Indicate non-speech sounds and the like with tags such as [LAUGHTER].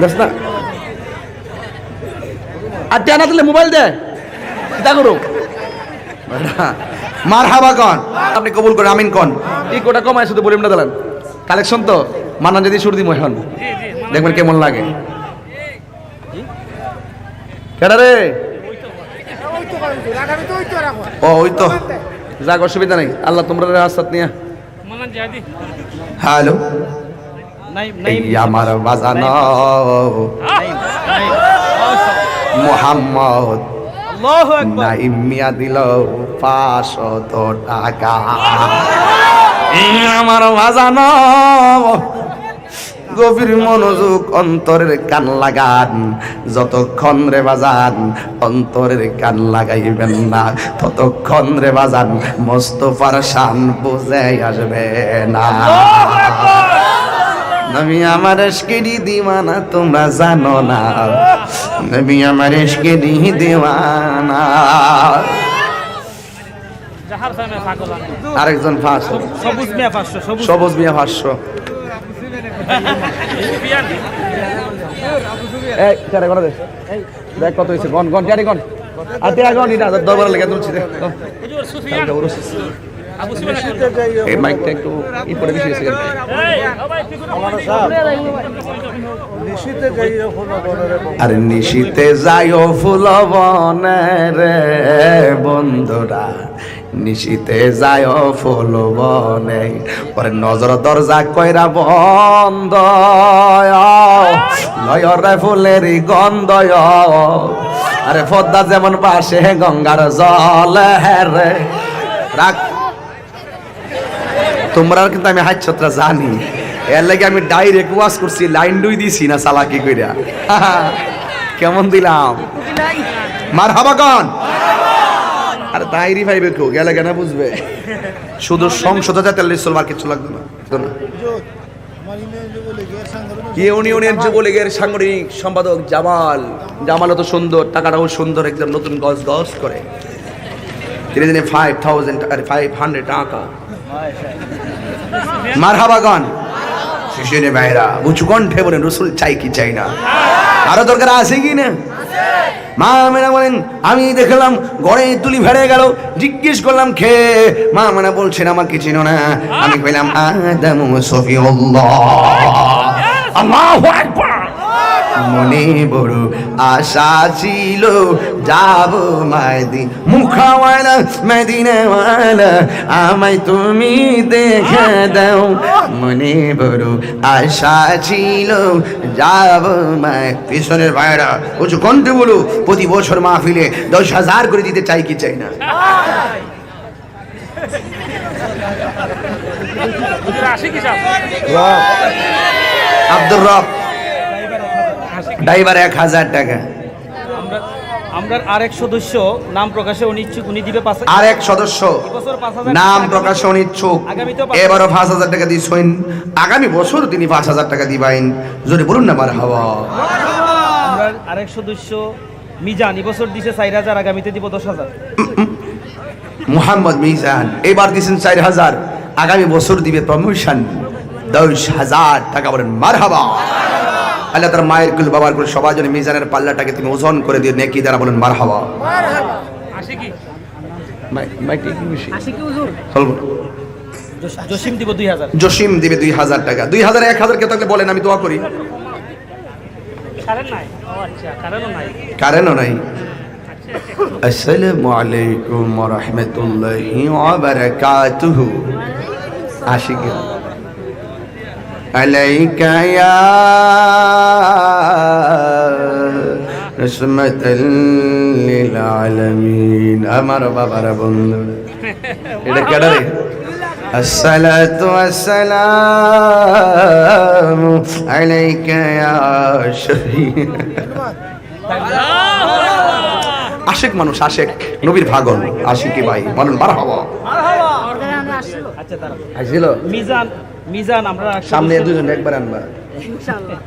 দেখ না আর টেনা দিলে মোবাইল দে। চিন্তা করো। [LAUGHS] মার হাবা কন। আপনি কবুল করে আমিন কন। এই কোটা কমায় শুধু বলিম না দিলেন। কালেকশন তো মানান যদি সুর দিব এখন। দেখবেন কেমন লাগে। কেডা রে? ও ওই তো। যাক অসুবিধা নেই। আল্লাহ তোমরা রাস্তাত নিয়ে। হ্যালো। নাই এই আমার বাজানো মোহাম্মদ নাইম মিয়া দিল পাঁচশত টাকা। আমার বাজানো গভীর মনোযোগ অন্তরের কান লাগান যতক্ষণ রে বাজান অন্তরের কান লাগাইবেন না ততক্ষণ রে বাজান মোস্তফার শান বুঝে আসবে না। নবী আমার এসকেরি দিওয়ানা তোমরা জানো না। নবী আমার এসকেরি দিওয়ানা। আরেকজন ফাঁস সবুজ মিয়া পাঁচশো সবুজ। মিয়া দে। দেখ কত হয়েছে। গন গন চারি গন আর তেরা গন দরবার লেগে তুলছি দে এই মাইকটা একটু ই করে বেশি গেছে আরে নিশীতে যাইও ফুল বনে রে বন্ধুরা। নিশীতে যাইও ফুল বনে। পরে নজর দরজা কইরা বন্ধ। লয়রে ফুলের গন্ধ। আরে পদ্মা যেমন পাশে গঙ্গার জল রে। রাখ তোমরা কিন্তু আমি হাত ছত্রা জানি। এর লাগে আমি ডাইরেক্ট ওয়াশ করছি লাইন দুই দিছি না চালাকি কইরা। কেমন দিলাম? মার হাবা কন। আরে তাইরি ভাইবে কেউ গেলে কেন বুঝবে। শুধু সংসদে যাতে লিসল কিছু লাগবে না না? ইউনিয়নের যুবলীগের সাংগঠনিক সম্পাদক জামাল। জামালও তো সুন্দর, টাকাটাও সুন্দর, একদম নতুন গজ গজ করে। তিনি দিনে ফাইভ থাউজেন্ড আর ফাইভ হান্ড্রেড টাকা মারহাবাগন শিশুনে ভাইরা উঁচু কণ্ঠে বলেন রসুল চাই কি চাই না আরও দরকার আছে কি না মা মেনা বলেন আমি দেখলাম ঘরে তুলি ভেড়ে গেল জিজ্ঞেস করলাম খেয়ে মা মেনা বলছেন আমাকে চিনো না আমি কইলাম আদম সফিউল্লাহ আল্লাহু আকবার মনে বড় আশা ছিল যাব মাইদি মুখাওয়ালা মদিনাওয়ালা আমায় তুমি দেখে দাও। মনে বড় আশা ছিল যাব মাই পিছনের ভাইরা উঁচু কণ্ঠে বলো প্রতি বছর মাহফিলে দশ হাজার করে দিতে চাই কি চাই না? আব্দুর রব। ড্রাইভার এক হাজার টাকা। আমরা আমরা আরেক সদস্য নাম প্রকাশে উনি দিবে পাঁচ আর এক সদস্য নাম প্রকাশ অনিচ্ছুক। পাঁচ এবারও পাঁচ হাজার টাকা আগামী বছর তিনি পাঁচ হাজার টাকা দিবেন। যদি বলুন না মার হাওয়া। আমরা আরেক সদস্য মিজান এবছর দিছে চার হাজার আগামীতে দিব দশ হাজার। মুহাম্মদ মিজান এবার দিচ্ছেন চার হাজার। আগামী বছর দিবে প্রমোশন দশ হাজার টাকা বলেন মার হাবা আল্লাহ তার মায়ের কুল বাবার কুল সবার জন্য মিজানের পাল্লাটাকে তুমি ওজন করে দিয়ে নেকি দ্বারা বলেন মার হাওয়া জসিম দিব দুই হাজার। টাকা। দুই হাজার এক হাজার কে থাকলে বলেন আমি দোয়া করি। কারেন্ট নাই? আচ্ছা কারেন্টও নাই। আসসালামু আলাইকুম ওয়া রাহমাতুল্লাহি ওয়া বারাকাতুহু। আশিক আলাইকা ইয়া রহমাতাল লিল আলামিন আমার বাবার বন্ধু এটা কেডা রে الصلاة والسلام عليك يا شهيد আশেক মানুষ আশেক নবীর ভাগল আশিকি ভাই বলেন বার হওয়া আচ্ছা তারা আসছিল মিজান মিজান আমরা সামনে দুজন একবার আনবা। ইনশাআল্লাহ